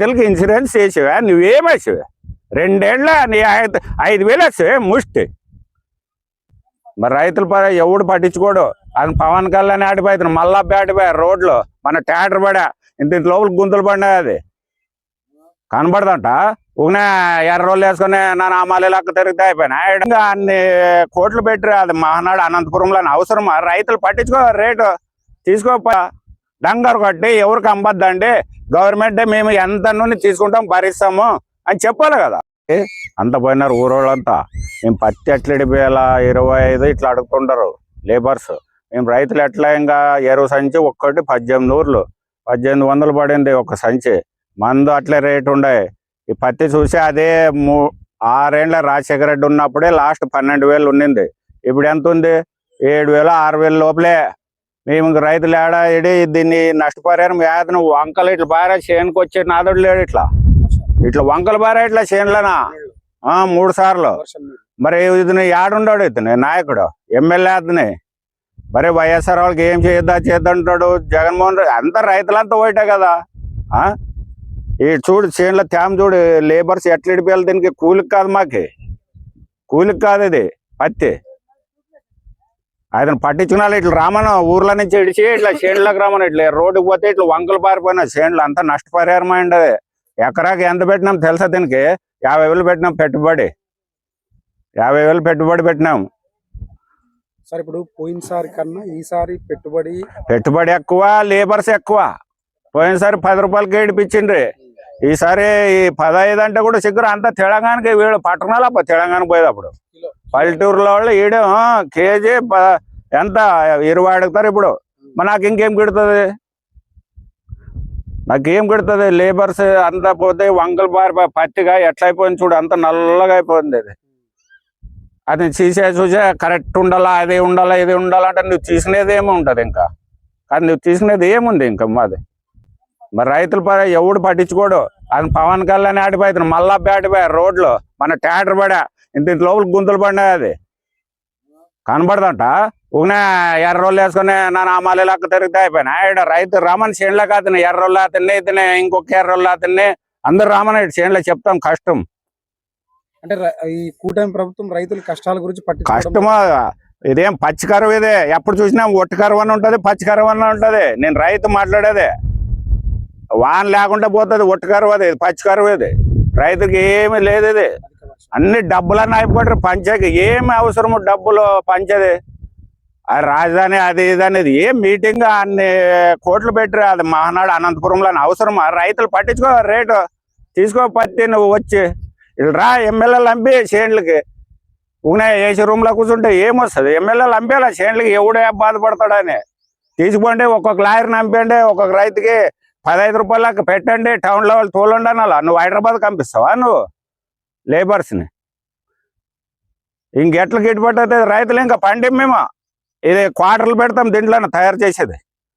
రైతులకి ఇన్సూరెన్స్ చేసేవా? నువ్వేం రెండేళ్ళ నీ ఐదు ఐదు వేలు వేసావే ముష్టి? మరి రైతుల ఎవడు పట్టించుకోడు? అది పవన్ కళ్యాణ్ ఆడిపోతుంది మళ్ళా ఆడిపోయా రోడ్లు మన ట్యాటర్ పడా ఇంత ఇంత లోపల గుంతలు పడినాయి అది. కనబడదంట? ఊనే ఎర్ర రోజులు వేసుకుని నా నామాలు లెక్క తిరిగితే అయిపోయినా? అన్ని కోట్లు పెట్టి అది మహానాడు అనంతపురంలో అవసరమా? రైతులు పట్టించుకో రేటు. తీసుకోప డంగర్ కొట్టి ఎవరికి అమ్మద్దండి? గవర్నమెంట్ మేము ఎంత నుండి తీసుకుంటాం భరిస్తాము అని చెప్పాలి కదా. అంత పోయినారు ఊరోళ్ళంతా. మేము పత్తి ఎట్లా ఇడిపోయాలా? ఇరవై ఐదు ఇట్లా అడుగుతుంటారు లేబర్స్. మేము రైతులు ఎట్లా ఇంకా ఎరువు సంచి ఒక్కటి పద్దెనిమిది ఊర్లు పద్దెనిమిది వందలు పడింది ఒక సంచి. మందు అట్లే రేటు ఉండే. ఈ పత్తి చూసి అదే మూ ఆరేళ్ళ రాజశేఖర రెడ్డి ఉన్నప్పుడే లాస్ట్ పన్నెండు వేలు ఉండింది ఇప్పుడు ఎంత ఉంది? ఏడు వేలు ఆరు వేలు లోపలే. మేము ఇంక రైతులు ఏడా దీన్ని నష్టపరిహారం వేదన వంకలు ఇట్లా బారా చేనుకు వచ్చే నాదుడు లేడు ఇట్లా. ఇట్లా వంకలు బారా ఇట్లా చేనులనా? మూడు సార్లు. మరి ఇతను యాడుండాడు ఇతను? నాయకుడు ఎమ్మెల్యే అతని. మరి వైఎస్ఆర్ వాళ్ళకి ఏం చేద్దా చేద్దంటాడు జగన్మోహన్ రెడ్డి. అంతా రైతులంతా ఒకటే కదా. ఆ? ఈ చూడు చేనులో తేమ చూడు లేబర్స్ ఎట్లడిపోయాలి దీనికి? కూలికి కాదు మాకి. కూలికి కాదు ఇది పత్తి. ఆయన పట్టించుకున్నా ఇట్లా రామన ఊర్ల నుంచి ఇడిచి ఇట్లా చేనులకు రామని ఇట్లా రోడ్డుకి పోతే ఇట్లా వంకలు పారిపోయినా చేనులు అంతా నష్టపరిహారం అయింది ఎకరాకి ఎంత పెట్టినాం తెలుసా దీనికి? యాభై వేలు పెట్టినాం పెట్టుబడి. యాభై వేలు పెట్టుబడి పెట్టినాం. సార్ ఇప్పుడు పోయినసారి కన్నా ఈసారి పెట్టుబడి పెట్టుబడి ఎక్కువ లేబర్స్ ఎక్కువ. పోయినసారి పది రూపాయలకి ఏడిపించిండ్రి. ఈసారి ఈ పదహైదు అంటే కూడా సిగ్గురు అంతా తెలంగాణకి వీడు పట్టణాలు అప్ప తెలంగాణ పోయేటప్పుడు కిలో. పల్లెటూరులో వాళ్ళు ఈడే కేజీ ఎంత ఇరవై అడుగుతారు ఇప్పుడు. మరి నాకు ఇంకేం కిడుతుంది నాకేం కిడుతుంది లేబర్స్ అంతా పోతే వంకలు బారి పత్తిగా ఎట్లయిపోయింది చూడు అంత నల్లగా అయిపోయింది అది అది చూసే చూసే కరెక్ట్ ఉండాలా అది ఉండాలా ఇది ఉండాలంటే నువ్వు తీసుకునేది ఏమి ఉంటుంది ఇంకా. కానీ నువ్వు తీసుకునేది ఏముంది ఇంకా మాది. మరి రైతుల పర ఎవడు పట్టించుకోడు? అది పవన్ కళ్యాణ్ ఆడిపోతుంది. మళ్ళా ఆడిపోయా రోడ్లు. మన ట్యాటర్ పడా. ఇంత ఇంత లోపల గుంతలు పడినాయి అది. కనబడదంట. ఊనే ఎర్ర రోజులు వేసుకుని నా నామాలు లెక్క తిరిగితే అయిపోయినా. ఈడ రైతు రామన్ చేనులకు అతను ఎర్ర రోజులు అతన్ని ఇతని ఇంకొక ఎర్ర రోజులు అతన్ని. అందరు రామన్ చేనులో చెప్తాం కష్టం. అంటే ఈ కూటమి ప్రభుత్వం రైతుల కష్టాల గురించి పట్టించుకోవడం కష్టమా? ఇదేం పచ్చికరువు ఇదే. ఎప్పుడు చూసినా ఒట్టి కరువు అని ఉంటది పచ్చి కరువు అని ఉంటది. నేను రైతు మాట్లాడేదే. వాన లేకుండా పోతుంది ఒట్టి కరువు అది పచ్చి కరువు ఇది. రైతుకి ఏమీ లేదు ఇది. అన్ని డబ్బులన్నీ అయిపోతారు పంచేకి ఏమి అవసరము డబ్బులు పంచేది ఆ రాజధాని అది ఇది అనేది ఏం మీటింగ్ అన్ని కోట్లు పెట్టి అది మహానాడు అనంతపురంలో అని అవసరం రైతులు పట్టించుకో రేటు తీసుకో పత్తి నువ్వు వచ్చి. వీళ్ళు రా ఎమ్మెల్యేలు అంపి చేనులకి. ఊనే ఏసీ రూమ్లో కూర్చుంటే ఏమొస్తుంది? ఎమ్మెల్యేలు అంపేలా చేనులకి ఎవడే బాధపడతాడని. తీసుకోండి ఒక్కొక్క లాయర్ని అంపండి ఒక్కొక్క రైతుకి పదహైదు రూపాయలకు పెట్టండి. టౌన్ లెవెల్ తోలండి అనాలా? నువ్వు హైదరాబాద్ పంపిస్తావా నువ్వు? లేబర్స్ని ఇంకెట్లా గిట్టుబడి రైతులు ఇంకా పండి మేము. ఇది క్వార్టర్లు పెడతాం దీంట్లోనే తయారు చేసేది.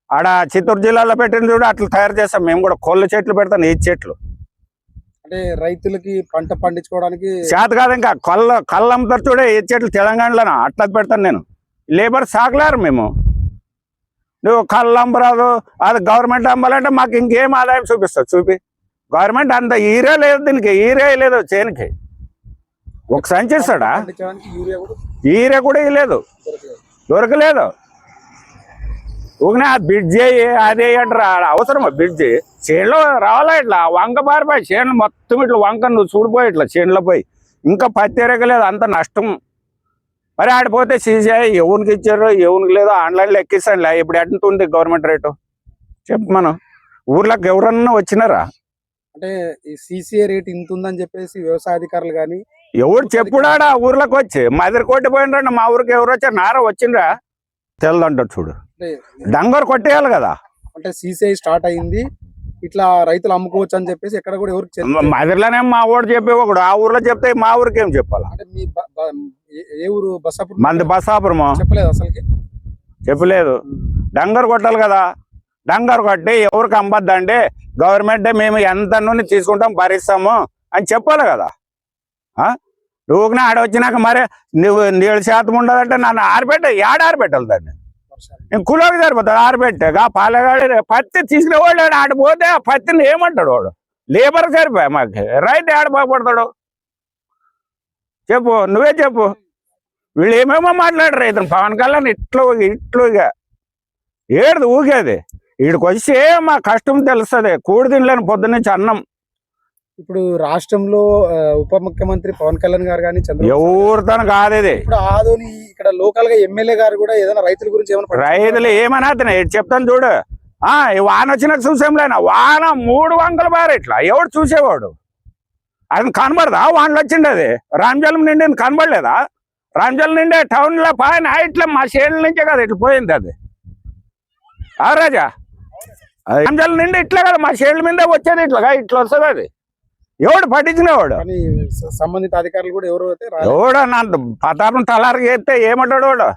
ఆడ చిత్తూరు జిల్లాలో పెట్టిన చూడు అట్లా తయారు చేస్తాం. మేము కూడా కొల్ల చెట్లు పెడతాం ఈ చెట్లు. అంటే రైతులకి పంట పండించుకోవడానికి చేత కాదు ఇంకా. కళ్ళ కళ్ళు అమ్ముతారు చూడే ఈ చెట్లు తెలంగాణలోనే? అట్లా పెడతాను నేను. లేబర్ సాగలేరు మేము. నువ్వు కళ్ళు అమ్మరాదు అది గవర్నమెంట్ అమ్మాలంటే మాకు ఇంకేం ఆదాయం చూపిస్తావు చూపి. గవర్నమెంట్ అంత ఈరే లేదు దీనికి ఈరే లేదు చేనుకి. ఒక చేస్తాడా కూడా ఈరే కూడా ఇవ్వలేదు దొరకలేదు. ఊకనే బ్రిడ్జ్ అయ్యి అదే అంటారు. ఆడ అవసరమా బ్రిడ్జ్? చేనులో రావాలా ఇట్లా? వంక పారిపోయి చేనులు మొత్తం ఇట్లా వంక నువ్వు చూడిపోయి ఇట్లా చేనులో పోయి. ఇంకా పత్తి ఎరగలేదు అంత నష్టం. మరి ఆడిపోతే సీసీఐ ఎవరికి ఇచ్చారు ఎవరికి లేదో ఆన్లైన్లో ఎక్కిస్తానులే ఇప్పుడు ఎంత ఉంది గవర్నమెంట్ రేటు? చెప్పు మనం. ఊర్లోకి ఎవరన్నా వచ్చినారా? అంటే ఈ సీసీఏ రేట్ ఇంత ఉందని చెప్పేసి వ్యవసాయ అధికారులు కానీ ఎవరు చెప్పుడాడా ఊర్లోకి వచ్చి? మదిరి కొట్టి పోయినరండి మా ఊరికి ఎవరు వచ్చారు? నారా వచ్చిండ్రా? తెలదంటాడు చూడు. డంగర్ కొట్టేయాలి కదా. అంటే సీసీఐ స్టార్ట్ అయింది. ఇట్లా రైతులు అమ్ముకోవచ్చు అని చెప్పేసి ఎక్కడ కూడా ఎవరికి చెప్పలేదు. మదిరిలోనే మా ఊరు చెప్పే ఒకడు ఆ ఊర్లో చెప్తే మా ఊరికి ఏం చెప్పాలా? అంటే మీ ఏ- ఊరు బస్సాపూర్? మంది బసాపురము చెప్పలేదు అసలుకి. చెప్పలేదు. డంగర్ కొట్టాలి కదా. డంగర్ కొట్టి ఎవరికి అమ్మద్దండి గవర్నమెంట్ మేము ఎంత నుండి తీసుకుంటాం భరిస్తాము అని చెప్పాలి కదా. ఆ? నువ్వు ఆడ వచ్చినాక మరి నువ్వు నీళ్ళ శాతం ఉండదంటే నన్ను ఆరిపెట్ట ఏడ ఆరిపెట్టాలి దాన్ని? నేను కులోకి సరిపోతాడు ఆరిపెట్టే గా పాలగాడి పత్తి తీసుకునేవాడు ఆడ పోతే ఆ పత్తిని ఏమంటాడు వాడు? లేబర్ సరిపోయా మాకు? రైతు ఏడ బాగుపడతాడు? చెప్పు నువ్వే చెప్పు. వీళ్ళు ఏమేమో మాట్లాడరు ఇతను పవన్ కళ్యాణ్ ఇట్లు ఇట్లుగా ఏడుది ఊగేది. వీడికి వచ్చి మా కష్టం తెలుస్తుంది. కూడి తినలేని పొద్దున్నుంచి అన్నం. ఇప్పుడు రాష్ట్రంలో ఉప ముఖ్యమంత్రి పవన్ కళ్యాణ్ గారు కానీ ఎవరితోనూ కాదు ఇది. ఇప్పుడు ఆదోని ఇక్కడ లోకల్గా ఎమ్మెల్యే గారు కూడా ఏదైనా రైతుల గురించి ఏమైనా? రైతులు ఏమని అతను? చెప్తాను చూడు. ఆ వాన వచ్చినాక చూసేంలేనా వాన మూడు వంకలు బారు ఇట్లా. ఎవడు చూసేవాడు? అది కనబడదా? వానలు వచ్చింది అది. రామజలం నిండి కనబడలేదా? రామజలం నిండే టౌన్లో పైన ఇట్లా మా షేడ్ల నుంచే కదా ఇట్లా పోయింది అది. ఆ రాజా? అది రామజలం నిండి ఇట్లా కదా మా షేడ్ల మీద వచ్చేది ఇట్లా ఇట్లా వస్తుంది అది. ఎవడు పట్టించినవాడు? సంబంధిత అధికారులు కూడా ఎవరు రాలేదు. ఎవడన్నా పతాపం తలారికి చేస్తే ఏమంటాడు వాడు?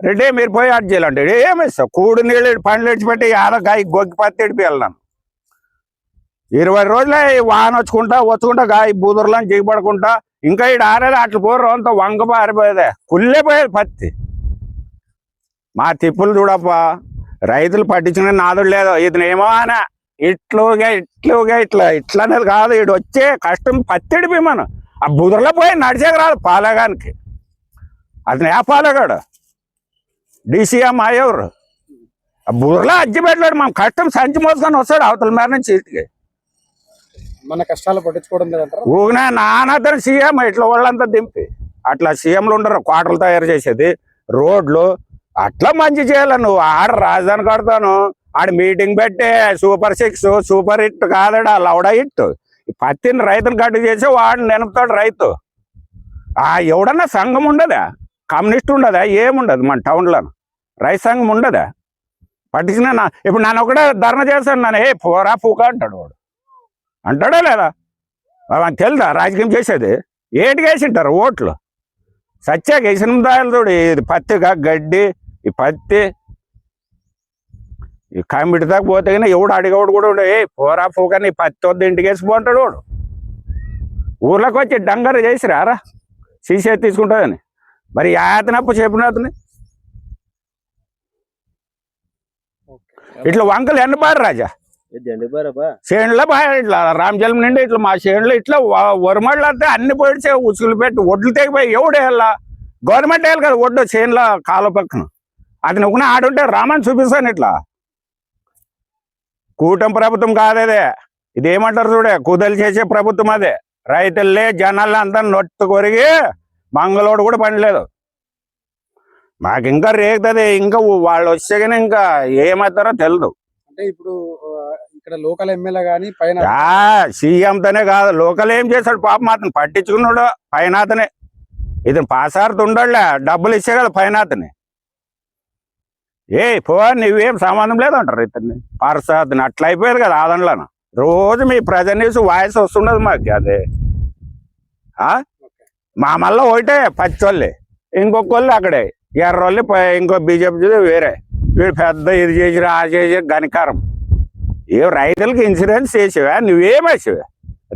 రెడ్డి మీరు పోయి అటు చేయాలంటే ఏమిస్తావు కూడి నీళ్ళు పండ్లు ఇడిచిపెట్టి ఆడ గాయ గొగ్గి పత్తి ఇడిపి వెళ్ళాను ఇరవై రోజులే ఈ వాన వచ్చుకుంటా వచ్చుకుంటా గాయ బూదురులని దిగబడుకుంటా. ఇంకా ఇటు ఆరేది అట్లు పోరు అంత వంక పారిపోయేదే. కుళ్ళిపోయేది పత్తి. మా తిప్పులు చూడప్పా రైతులు పట్టించిన నాదుడు లేదు. ఇతను ఏమో అనా ఇట్లుగా ఇట్లుగా ఇట్లా ఇట్లా అనేది కాదు. ఇటు వచ్చే కష్టం పత్తిడిపి మనం. ఆ బుదరలో పోయి నడిచేకి రాదు పాలగానికి. అతను ఏ పాలగాడు? డిసిఎం అయ్యవరు ఆ బుర్రలో అజ్జి పెట్టలేడు. మనం కష్టం సంచి మోసుకొని వస్తాడు అవతల మేర నుంచి ఇటుకే. మన కష్టాలు పట్టించుకోవడం లేదంటారు? ఊగినా నాన్నతను సీఎం ఇట్లా వాళ్ళంతా దింపి. అట్లా సీఎంలు ఉండరు కోటలు తయారు చేసేది. రోడ్లు అట్లా మంచి చేయాలి నువ్వు. ఆడ రాజధాని కడతాను ఆడ మీటింగ్ పెట్టే సూపర్ సిక్స్ సూపర్ హిట్ కాదడా లౌడా హిట్. ఈ పత్తిని రైతుని కట్టు చేసి వాడిని నెనపుతాడు రైతు. ఆ ఎవడన్నా సంఘం ఉండదా? కమ్యూనిస్ట్ ఉండదా? ఏముండదు మన టౌన్లో రైతు సంఘం ఉండదా? పట్టించిన ఇప్పుడు నన్ను ఒకటే ధర్నా చేస్తాను నన్ను ఏ పోరా పూక అంటాడు వాడు. అంటాడా లేదా? వాళ్ళకి తెలుదా? రాజకీయం చేసేది. ఏటికి వేసింటారు ఓట్లు. సత్యాక వేసిన దాయలు చూడు ఇది పత్తిగా గడ్డి ఈ పత్తి. ఈ కామిడి దాకా పోతే కానీ ఎవడు అడిగేవాడు కూడా ఉండే ఏ పోరా పోక నీ పత్తి వద్ద ఇంటికి వేసిపోంటాడు వాడు. ఊర్లోకి వచ్చి డంగర్ చేసి రారా సీసీ తీసుకుంటుందని. మరి యాతనప్పు చెప్పిన అతని ఇట్లా వంకలు ఎన్నపారు రాజా. చేనులో ఇట్లా రామజలం నిండి ఇట్లా మా చేనులో ఇట్లా వరమళ్ళు అంతా అన్ని పొడిచే ఉసుగులు పెట్టి ఒడ్లు తెగిపోయి ఎవడు వెళ్ళా గవర్నమెంట్ వేయాలి కదా ఒడ్డు చేనులో కాలువ పక్కన. అది నువ్వు ఆడుంటే రామని చూపిస్తాను ఇట్లా. కూటమి ప్రభుత్వం కాదేదే ఇది ఏమంటారు చూడే? కుదలు చేసే ప్రభుత్వం అదే. రైతుల్లే జనాల్లో అంతా నొట్టు కొరిగి మంగళోడు కూడా పనిలేదు. మాకు ఇంకా రేగుతుంది. ఇంకా వాళ్ళు వచ్చే కానీ ఇంకా ఏమవుతారో తెలియదు అంటే ఇప్పుడు ఇక్కడ లోకల్ ఎమ్మెల్యే గానీ పైన సీఎం తోనే కాదు లోకల్ ఏం చేశాడు పాపం అతను పట్టించుకున్నాడు పైన అతనే. ఇతను పాసారుతుండలే డబ్బులు ఇచ్చే కదా పైన అతని. ఏ పో నువ్వేం సంబంధం లేదంటారు ఇతన్ని. పార్సాతని అట్లా అయిపోయేది కదా ఆదంలోన రోజు మీ ప్రజ న్యూస్ వాయిస్ వస్తుండదు మాకు అదే? మా మళ్ళీ ఒకటే పచ్చోళ్ళే. ఇంకొకళ్ళు అక్కడే. ఎర్రోళ్ళు ఇంకో బీజేపీ వేరే. వీడు పెద్ద ఇది చేసిరా ఆ చేసి గనికారం ఏ రైతులకు ఇన్సూరెన్స్ చేసేవా? నువ్వేం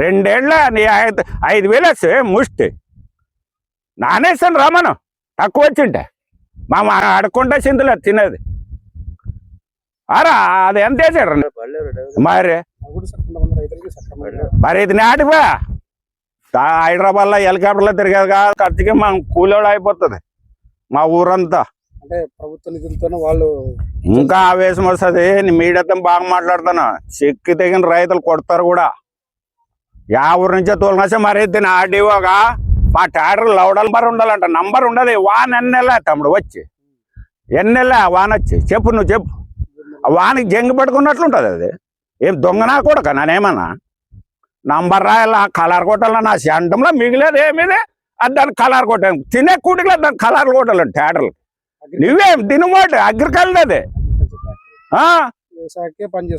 రెండేళ్ళ నీ ఐదు ఐదు వేలు వేసావే? ముష్టి? నానేసాను రమణం తక్కువ వచ్చింటే. మా మా అడుక్కుంటే చింతలే తినేది. అరా అది ఎంత వేసాడు మరి? మరి ఇది నాటిపా హైదరాబాద్లో హెలికాప్టర్లో తిరిగేది కాదు ఖర్చుకి మనం కూలోడు అయిపోతుంది. మా ఊరంతా. అంటే ప్రభుత్వ నిధులతోనే వాళ్ళు ఇంకా ఆవేశం వస్తుంది. మీడియాతో బాగా మాట్లాడుతాను చెక్కి తెగిన రైతులు కొడతారు కూడా. యా ఊరు నుంచే తోలినసే మరి దీని ఆర్డీఓగా మా టాడర్ లౌడ్ నంబర్ ఉండాలంట. నంబర్ ఉండదు. వాన్ ఎన్నెలా తమ్ముడు వచ్చి. ఎన్నెలా వాన్ వచ్చి. చెప్పు నువ్వు చెప్పు. వానికి జంగి పట్టుకున్నట్లుంటుంది అది. ఏం దొంగనా కూడా నానేమన్నా? నంబర్ రాయాలా? కలర్ కొట్టాలన్నా నా సెంటంలో మిగిలేదు ఏమిది? అది దాన్ని కలర్ కొట్టాను తినే కూటికి దాన్ని కలర్ కొట్టాలండి ట్రాక్టర్లు. నువ్వేం తినమోటి అగ్రికల్చర్ అది.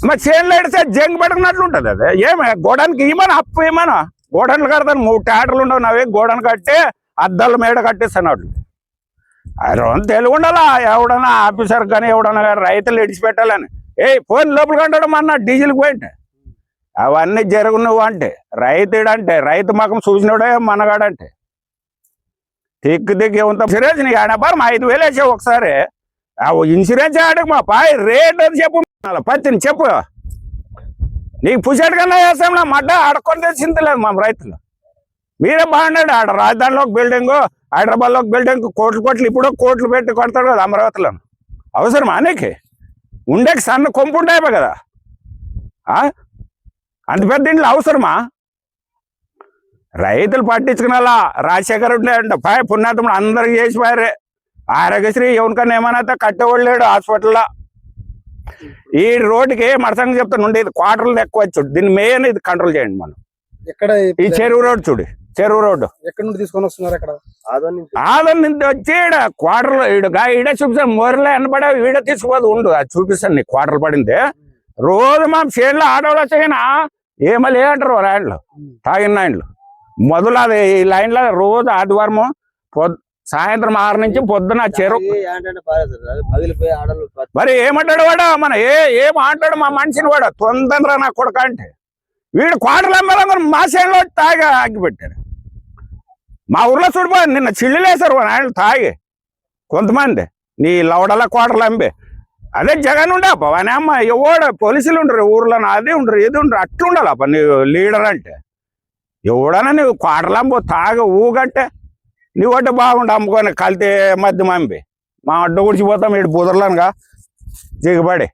మరి చేనులో ఎడితే జంగ్ పడుకున్నట్లు ఉంటది అది. ఏమి? గోడానికి ఇవ్వను అప్పు ఇవ్వను గోడన్లు కడతాను మూడు ట్రాక్టర్లు ఉండవు నవే గోడను కట్టి అద్దాల మేడ కట్టిస్తాను అది రెండు తెలుగు ఉండాలా? ఎవడన్నా ఆఫీసర్ కానీ ఎవడన్నా కానీ రైతులు ఇడిచిపెట్టాలని ఏ ఫోన్ లోపల కంటాడు అన్న? డీజిల్ పోయింటే. అవన్నీ జరుగు నువ్వు అంటే రైతుడు అంటే రైతు మకం చూసినోడే మనగాడంటే. తిక్కు దిక్కు ఏమంత ఇన్సూరెన్స్ నీకు ఆడపారం ఐదు వేలు వేసావు ఒకసారి. ఆ ఇన్సూరెన్స్ ఆడకు మా పాయ్ రేట్ అని చెప్పు. పత్తిని చెప్పు. నీకు పుషాడు కన్నా చేస్తాం మడ్డ ఆడకొని తెచ్చింది లేదు మా రైతులు. మీరే బాగున్నాడు. ఆడ రాజధానిలో ఒక బిల్డింగ్ హైదరాబాద్లో ఒక బిల్డింగ్ కోట్లు కోట్లు ఇప్పుడు కోట్లు పెట్టి కొడతాడు కదా అమరావతిలో. అవసరమా అనేకి ఉండేకి సన్న కొంపు ఉంటాయి కదా. ఆ? అంత పెద్ద ఇంట్లో అవసరమా? రైతులు పట్టించుకునేలా రాజశేఖర్ ఉండే పాయ పుణ్యాతముడు అందరికి చేసిపోయారే ఆరోగ్యశ్రీ ఎవరికన్నా ఏమైనా అయితే కట్టేవాళ్ళు లేడు హాస్పిటల్లో. ఈ రోడ్డుకి మరసంగా చెప్తాను ఉండే ఇది క్వార్టర్లు ఎక్కువ వచ్చి దీన్ని మెయిన్ ఇది కంట్రోల్ చేయండి మనం. ఎక్కడ ఈ చెరువు రోడ్ చూడు చెరువు రోడ్డు. ఎక్కడ నుండి తీసుకొని వస్తున్నారు అక్కడ? ఆదం నుంచి. వచ్చి ఈడ క్వార్టర్లు ఈడ గా- ఈడ చూపిస్తాను మోరలో ఎనబడే ఈడ తీసుకుపోదు ఉండు. అది చూపిస్తాను నీకు క్వార్టర్ పడింది. రోజు మా చేనులో ఆడవాళ్ళు వచ్చాయినా ఏమో అంటారు లైన్లు తాగిన లైన్లు మొదలు అది ఈ లైన్లో రోజు ఆదివారం సాయంత్రం ఆరు నుంచి పొద్దున చెరువు ఆడలు మరి ఏమంటాడు వాడు? మన ఏ ఏం అంటాడు మా మనిషిని వాడు? తొందర నా కొడుక అంటే. వీడు క్వార్టర్లు అమ్మాలని మా చేనులో తాగి ఆగిపెట్టాడు. మా ఊర్లో చూడిపో నిన్న చిల్లులేశారు ఆయన తాగి. కొంతమంది నీ లవడల క్వార్టర్లు అమ్మే అదే జగన్ ఉండే పవన్ అమ్మ ఎవడు? పోలీసులు ఉండరు ఊర్లో అదే ఉండరు ఏది ఉండరు అట్లా ఉండాలి అప్ప నీ లీడర్ అంటే. ఎవడన్నా నువ్వు అమ్మో తాగ ఊగట్టే నీ ఒకటి బాగుండు అమ్ముకొని కలితే మధ్య అమ్మి మా అడ్డ గుడిచిపోతాం ఇటు బుదర్లనుగా. దిగుబడి.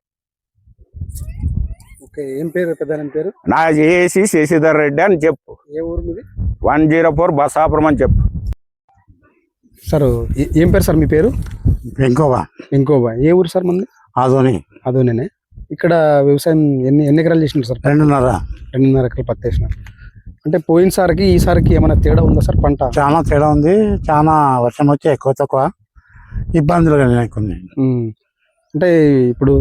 ఓకే ఏం పేరు పేరు? నా చేసి శశిధర్ రెడ్డి అని చెప్పు. ఏ ఊరు మీది? వన్ జీరో ఫోర్ బసాపురం అని చెప్పు. సార్ ఏ- పేరు సార్ మీ పేరు? ఇంకోవా ఇంకోబా ఏ ఊరు సార్ మంది అదోని అదోనే ఇక్కడ వ్యవసాయం ఎన్ని ఎన్ని ఎకరాలు చేసినారు సార్? రెండున్నర. రెండున్నర ఎకరాలు పత్తి వేసినారు అంటే పోయినసారికి ఈసారికి ఏమైనా తేడా ఉందా సార్ పంట? చాలా తేడా ఉంది. చాలా వర్షం వచ్చి ఎక్కువ తక్కువ. ఇబ్బందులు కలిగినాయి కొన్ని. ఉమ్. అంటే ఇప్పుడు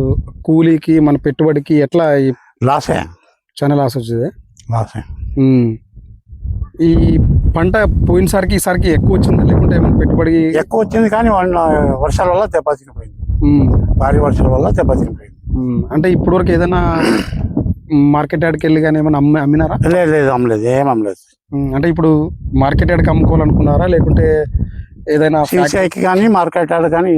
కూలీకి మన పెట్టుబడికి ఎట్లా ఈ లాసే చాలా లాస్ వచ్చింది? లాసే ఉమ్. ఈ పంట పోయినసారికి ఈసారికి ఎక్కువ వచ్చిందా? లేకుంటే ఏమైనా పెట్టుబడి ఎక్కువ వచ్చింది కానీ వాళ్ళ వర్షాల వల్ల దెబ్బతినిపోయింది. ఉమ్. భారీ వర్షాల వల్ల దెబ్బతినిపోయింది. ఉమ్. అంటే ఇప్పటి వరకు ఏదైనా మార్కెట్ యార్డ్కి వెళ్ళి కానీ ఏమైనా అమ్మి అమ్మినారా లేదు లేదు అమ్మలేదు ఏం అమ్మలేదు ఉమ్. అంటే ఇప్పుడు మార్కెట్ యార్డ్కి అమ్ముకోవాలనుకున్నారా లేకుంటే ఏదైనా ఫ్యాక్టరీ- సీసీఐకి కానీ మార్కెట్ యార్డ్ కానీ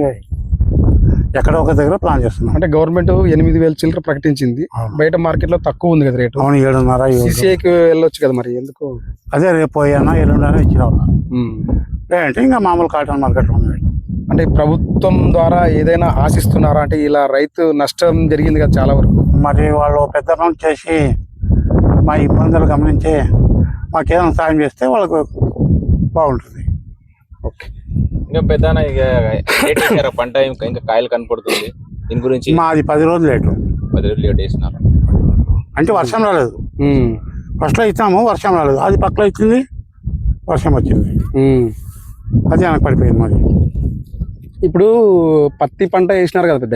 ఎక్కడ ఒక దగ్గర ప్లాన్ చేస్తున్నాం అంటే గవర్నమెంట్ ఎనిమిది వేల చిల్లర ప్రకటించింది అవును. బయట మార్కెట్లో తక్కువ ఉంది కదా రేటు అవును ఏడున్నర ఏడు. సిసిఐకి వెళ్ళొచ్చు కదా మరి ఎందుకు అదే రేపు పోయానా ఎల్లుండనా ఇచ్చిన వాళ్ళ ఉమ్. లేదంటే ఇంకా మామూలు కాటన్ మార్కెట్లో ఉన్నాయి అంటే ప్రభుత్వం ద్వారా ఏదైనా ఆశిస్తున్నారా? అంటే ఇలా రైతు నష్టం జరిగింది కదా చాలా వరకు. మరి వాళ్ళు పెద్ద పనులు చేసి మా ఇబ్బందులు గమనించి మాకేదైనా సాయం చేస్తే వాళ్ళకు బాగుంటుంది. ఓకే. ఇంకా పెద్ద ఇక పంట ఇంకా ఇంకా కాయలు కనపడుతుంది. దీని గురించి మాది పది రోజులు లేటు. పది రోజులు లేట్ చేసినారు. అంటే వర్షం రాలేదు. ఫస్ట్లో ఇచ్చాము వర్షం రాలేదు. అది పక్కలో ఇచ్చింది వర్షం వచ్చింది. అది వెనక పడిపోయింది మరి ఇప్పుడు పత్తి పంట వేసినారు కదా పెద్ద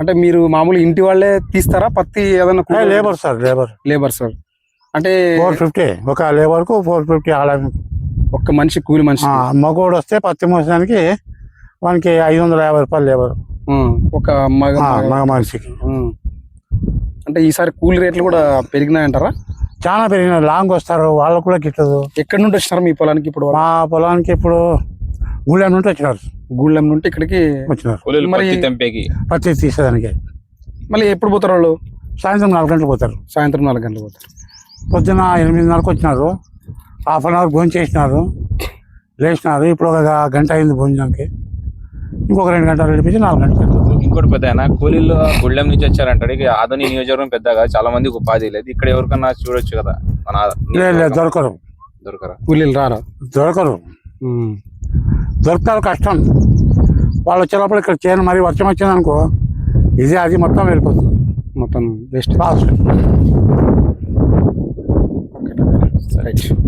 అంటే మీరు మామూలు ఇంటి వాళ్ళే తీస్తారా? పత్తి ఏదైనా ఏ, labour sir labour. Labour sir. అంటే ఫోర్ ఫిఫ్టీ. ఒక లేబర్కు ఫోర్ ఫిఫ్టీ ఒక్క మనిషి కూలి మనిషి. మగోడు వస్తే పత్తి మోసడానికి వానికి ఐదు వందల యాభై రూపాయలు లేబర్. ఒక మగ మగ- మనిషికి. అంటే ఈసారి కూలి రేట్లు కూడా పెరిగినాయంటారా? చాలా పెరిగిన లాంగ్ వస్తారు. వాళ్ళకు కూడా గిట్టదు. ఎక్కడి నుండి వచ్చినారు మీ పొలానికి ఇప్పుడు మా పొలానికి ఇప్పుడు ఊళ్ళో నుండి వచ్చినారు. గూళ్ళెం నుండి ఇక్కడికి వచ్చినారు. కూలీలు మరి- తెంపేకి. పత్తి తీసేదానికి. మళ్ళీ ఎప్పుడు పోతారు వాళ్ళు? సాయంత్రం నాలుగు గంటలకు పోతారు. సాయంత్రం నాలుగు గంటలు పోతారు. పొద్దున ఎనిమిదిన్నరకు వచ్చినారు. హాఫ్ అన్ అవర్ భోజనం చేసినారు. లేచినారు. ఇప్పుడు ఒక గంట అయింది భోజనానికి. ఇంకొక రెండు గంటలు నడిపించి నాలుగు గంటలు ఇంకోటి పెద్ద ఆయన కూలీలు గుళ్ళెం నుంచి వచ్చారంటాడు ఇక ఆధునిక నియోజకవర్గం పెద్దగా చాలా మందికి ఉపాధి లేదు. ఇక్కడ ఎవరికన్నా చూడొచ్చు కదా. మన ఆ- లేదు లేదు దొరకరు. దొరకరా. కూలీలు రారా? దొరకరు. ఉమ్. దొరకరు కష్టం. వాళ్ళు వచ్చేటప్పుడు ఇక్కడ చేయను మరి వర్షం వచ్చిందనుకో ఇది అది మొత్తం వెళ్ళిపోతుంది. మొత్తం వేస్ట్ లాస్ట్ రైట్